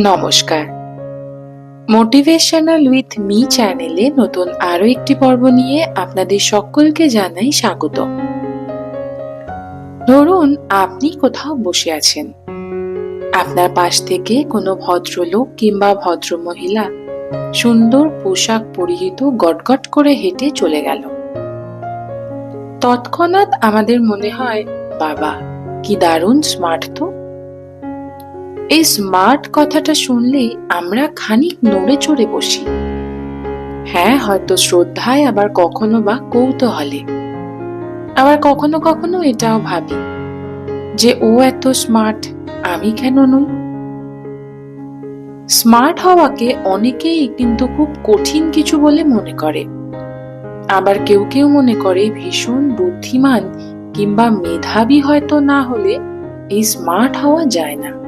নমস্কার। Motivational with me চ্যানেলে নতুন আরও একটি পর্ব নিয়ে আপনাদের সকলকে জানাই স্বাগত। ধরুন আপনি কোথাও বসে আছেন। আপনার পাশ থেকে কোনো ভদ্রলোক কিংবা ভদ্রমহিলা সুন্দর পোশাক পরিহিত গটগট করে হেঁটে চলে গেল। তৎক্ষণাৎ আমাদের মনে হয়, বাবা, কি দারুণ স্মার্ট তো। এই স্মার্ট কথাটা শুনলেই আমরা খানিক নড়ে চড়ে বসি। হ্যাঁ হয়তো শ্রদ্ধায় আবার কখনো বা কৌতূহলে। আবার কখনো কখনো এটাও ভাবি যে, ও এত স্মার্ট, আমি কেন নই? স্মার্ট হওয়াকে অনেকেই কিন্তু খুব কঠিন কিছু বলে মনে করে। আবার কেউ কেউ মনে করে ভীষণ বুদ্ধিমান কিংবা মেধাবী হয়তো না হলে এই স্মার্ট হওয়া যায় না।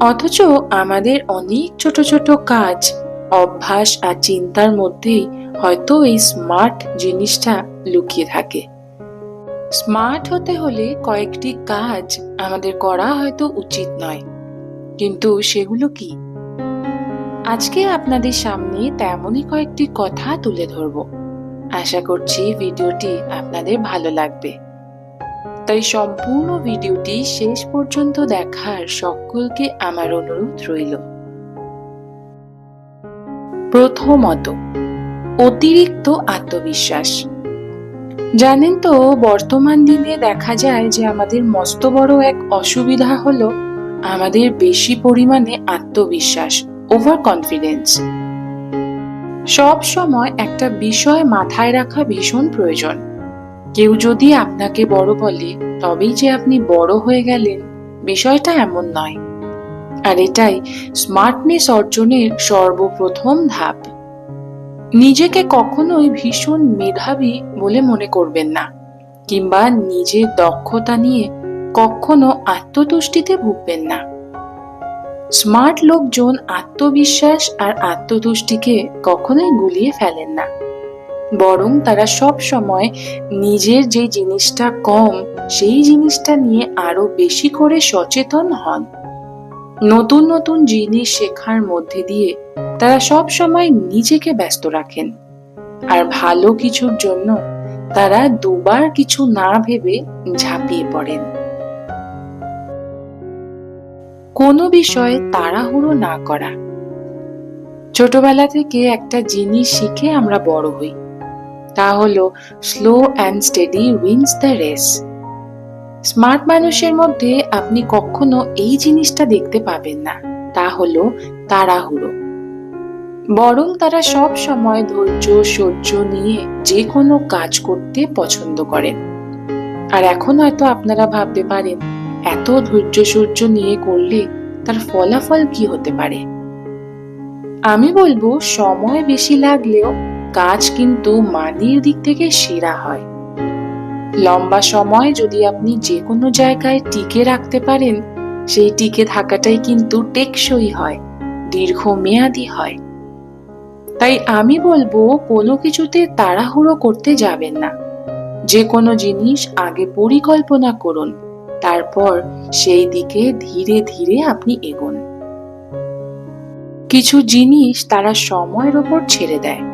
অথচ আমাদের অনেক ছোট ছোট কাজ, অভ্যাস আর চিন্তার মধ্যেই হয়তো এই স্মার্ট জিনিসটা লুকিয়ে থাকে। স্মার্ট হতে হলে কয়েকটি কাজ আমাদের করা হয়তো উচিত নয়। কিন্তু সেগুলো কি? আজকে আপনাদের সামনে তেমনই কয়েকটি কথা তুলে ধরব। আশা করছি ভিডিওটি আপনাদের ভালো লাগবে। তাই সম্পূর্ণ ভিডিওটি শেষ পর্যন্ত দেখার সকলকে আমার অনুরোধ রইল। প্রথমত, অতিরিক্ত আত্মবিশ্বাস। জানেন তো, বর্তমান দিনে দেখা যায় যে আমাদের মস্ত বড় এক অসুবিধা হলো আমাদের বেশি পরিমাণে আত্মবিশ্বাস ওভার কনফিডেন্স সব সময় একটা বিষয় মাথায় রাখা ভীষণ প্রয়োজন। কেউ যদি আপনাকে বড় বলে, তবেই যে আপনি বড় হয়ে গেলেন, বিষয়টা এমন নয়। আর এটাই স্মার্টনেস অর্জনের সর্বপ্রথম ধাপ। নিজেকে কখনোই ভীষণ মেধাবী বলে মনে করবেন না, কিংবা নিজের দক্ষতা নিয়ে কখনো আত্মতুষ্টিতে ভুগবেন না। স্মার্ট লোকজন আত্মবিশ্বাস আর আত্মতুষ্টিকে কখনোই গুলিয়ে ফেলেন না। বরং তারা সব সময় নিজের যে জিনিসটা কম, সেই জিনিসটা নিয়ে আরও বেশি করে সচেতন হন। নতুন নতুন জিনিস শেখার মধ্যে দিয়ে তারা সব সময় নিজেকে ব্যস্ত রাখেন। আর ভালো কিছুর জন্য তারা দুবার কিছু না ভেবে ঝাঁপিয়ে পড়েন। কোনো বিষয়ে তাড়াহুড়ো না করা। ছোটবেলা থেকে একটা জিনিস শিখে আমরা বড় হই। তা হলো slow and steady wins the race smart মানুষের মধ্যে আপনি কখনো এই জিনিসটা দেখতে পাবেন না, তা হলো তাড়াহুড়ো। বরং তারা সব সময় ধৈর্য, সহ্য নিয়ে যে কোনো কাজ করতে পছন্দ করেন। আর এখন হয়তো আপনারা ভাবতে পারেন, এত ধৈর্য, সহ্য নিয়ে করলে তার ফলাফল কি হতে পারে? আমি বলব, সময় বেশি লাগলেও কাজ কিন্তু মানের দিক থেকে সেরা হয়। লম্বা সময় যদি আপনি যে কোনো জায়গায় টিকে রাখতে পারেন, সেই টিকে থাকাটাই কিন্তু টেকসই হয়, দীর্ঘমেয়াদী হয়। তাই আমি বলব, কোনো কিছুতে তাড়াহুড়ো করতে যাবেন না। যে কোনো জিনিস আগে পরিকল্পনা করুন, তারপর সেই দিকে ধীরে ধীরে আপনি এগোন। কিছু জিনিস তারা সময়ের ওপর ছেড়ে দেয়।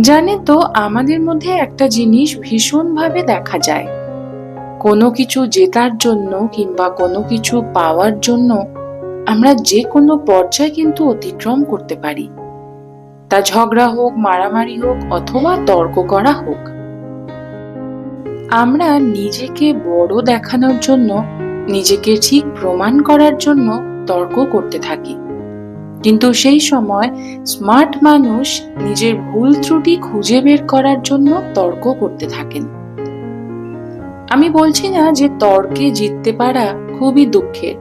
জানেন তো আমাদের মধ্যে একটা জিনিস ভীষণভাবে দেখা যায়। কোনো কিছু জেতার জন্য কিংবা কোনো কিছু পাওয়ার জন্য আমরা যে কোনো পর্যায় কিন্তু অতিক্রম করতে পারি। তা ঝগড়া হোক, মারামারি হোক অথবা তর্ক করা হোক। আমরা নিজেকে বড় দেখানোর জন্য, নিজেকে ঠিক প্রমাণ করার জন্য তর্ক করতে থাকি। কিন্তু সেই সময় স্মার্ট মানুষ নিজের ভুল ত্রুটি খুঁজে বের করার জন্য তর্ক করতে থাকেন। আমি বলছি না যে তর্কে জিততে পারা খুবই দুঃখের।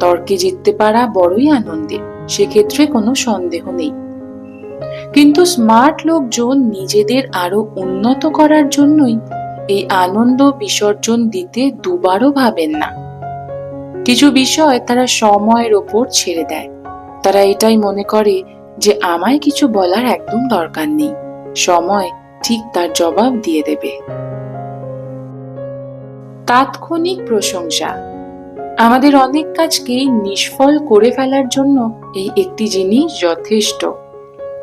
তর্কে জিততে পারা বড়ই আনন্দের সেক্ষেত্রে কোনো সন্দেহ নেই। কিন্তু স্মার্ট লোকজন নিজেদের আরও উন্নত করার জন্যই এই আনন্দ বিসর্জন দিতে দুবারও ভাবেন না। কিছু বিষয় তারা সময়ের ওপর ছেড়ে দেয়। তারা এটাই মনে করে যে আমায় কিছু বলার একদম দরকার নেই। সময় ঠিক তার জবাব দিয়ে দেবে। তাৎক্ষণিক প্রশংসা। আমাদের অনেক কাজকেই নিষ্ফল করে ফেলার জন্য এই একটি জিনিস যথেষ্ট।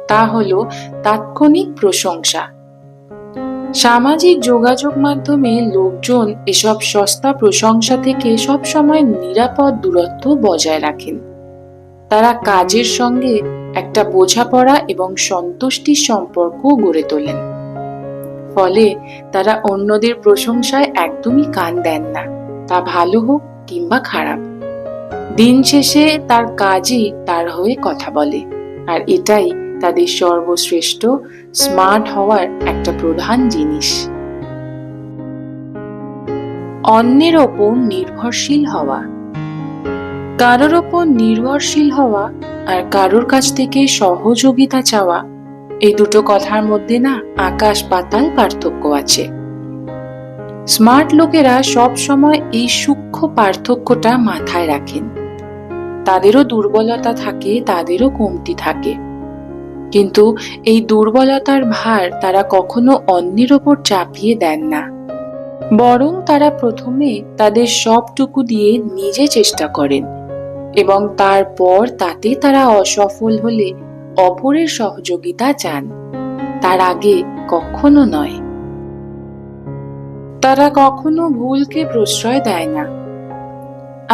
তা হলো তাৎক্ষণিক প্রশংসা। সামাজিক যোগাযোগ মাধ্যমে লোকজন এসব সস্তা প্রশংসা থেকে সবসময় নিরাপদ দূরত্ব বজায় রাখেন। তারা কাজের সঙ্গে একটা বোঝাপড়া এবং সন্তুষ্টির সম্পর্ক গড়ে তোলেন। ফলে তারা অন্যদের প্রশংসায় একদমই কান দেন না, তা ভালো হোক কিংবা খারাপ। দিন শেষে তার কাজই তার হয়ে কথা বলে, আর এটাই তাদের সর্বশ্রেষ্ঠ স্মার্ট হওয়ার একটা প্রধান জিনিস। অন্যের ওপর নির্ভরশীল হওয়া। কারোর ওপর নির্ভরশীল হওয়া আর কারোর কাছ থেকে সহযোগিতা চাওয়া, এই দুটো কথার মধ্যে না আকাশ পাতাল পার্থক্য আছে। স্মার্ট লোকেরা সব সময় এই সূক্ষ্ম পার্থক্যটা মাথায় রাখেন। তাদেরও দুর্বলতা থাকে, তাদেরও কমতি থাকে। কিন্তু এই দুর্বলতার ভার তারা কখনো অন্যের ওপর চাপিয়ে দেন না। বরং তারা প্রথমে তাদের সবটুকু দিয়ে নিজে চেষ্টা করেন। এবং তারপর তাতে তারা অসফল হলে অপরের সহযোগিতা চান। তার আগে কখনো নয়। তারা কখনো ভুলকে প্রশ্রয় দেয় না।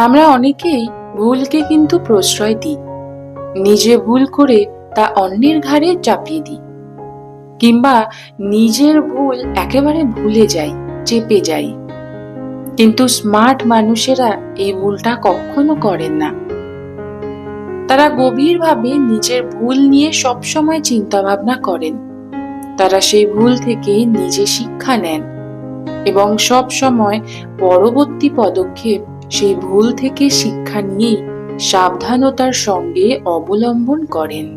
আমরা অনেকেই ভুলকে কিন্তু প্রশ্রয় দিই। নিজে ভুল করে তা অন্যের ঘাড়ে চাপিয়ে দিই। কিংবা নিজের ভুল একেবারে ভুলে যাই, চেপে যাই। কিন্তু স্মার্ট মানুষেরা এই ভুলটা কখনো করেন না। তারা গভীরভাবে নিজের ভুল নিয়ে সবসময় চিন্তা ভাবনা করেন। তারা সেই ভুল থেকে নিজে শিক্ষা নেন এবং সব সময় পরবর্তী পদক্ষেপ সেই ভুল থেকে শিক্ষা নিয়েই সাবধানতার সঙ্গে অবলম্বন করেন।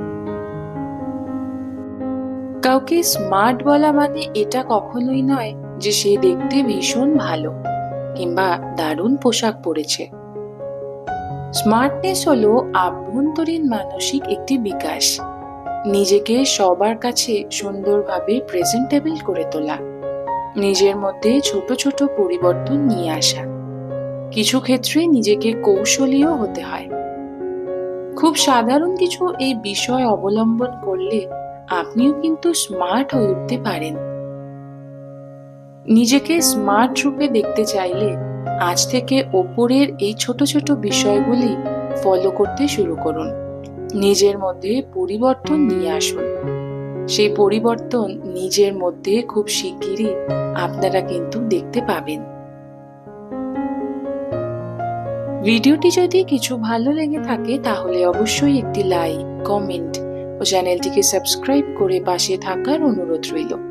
কাউকে স্মার্ট বলা মানে এটা কখনোই নয় যে সে দেখতে ভীষণ ভালো। কিংবা দারুণ পোশাক পরেছে। স্মার্টনেস হলো আভ্যন্তরীণ মানসিক একটি বিকাশ। নিজেকে সবার কাছে সুন্দরভাবে প্রেজেন্টেবল করে তোলা। নিজের মধ্যে ছোট ছোট পরিবর্তন নিয়ে আসা। কিছু ক্ষেত্রে নিজেকে কৌশলীয় হতে হয়। খুব সাধারণ কিছু এই বিষয় অবলম্বন করলে আপনিও কিন্তু স্মার্ট হয়ে উঠতে পারেন। নিজেকে স্মার্ট রূপে দেখতে চাইলে আজ থেকে ওপরের এই ছোট ছোট বিষয়গুলি ফলো করতে শুরু করুন। নিজের মধ্যে পরিবর্তন নিয়ে আসুন। সেই পরিবর্তন নিজের মধ্যে খুব শিগগিরই আপনারা কিন্তু দেখতে পাবেন। ভিডিওটি যদি কিছু ভালো লেগে থাকে, তাহলে অবশ্যই একটি লাইক কমেন্ট ও চ্যানেলটিকে সাবস্ক্রাইব করে পাশে থাকার অনুরোধ রইল।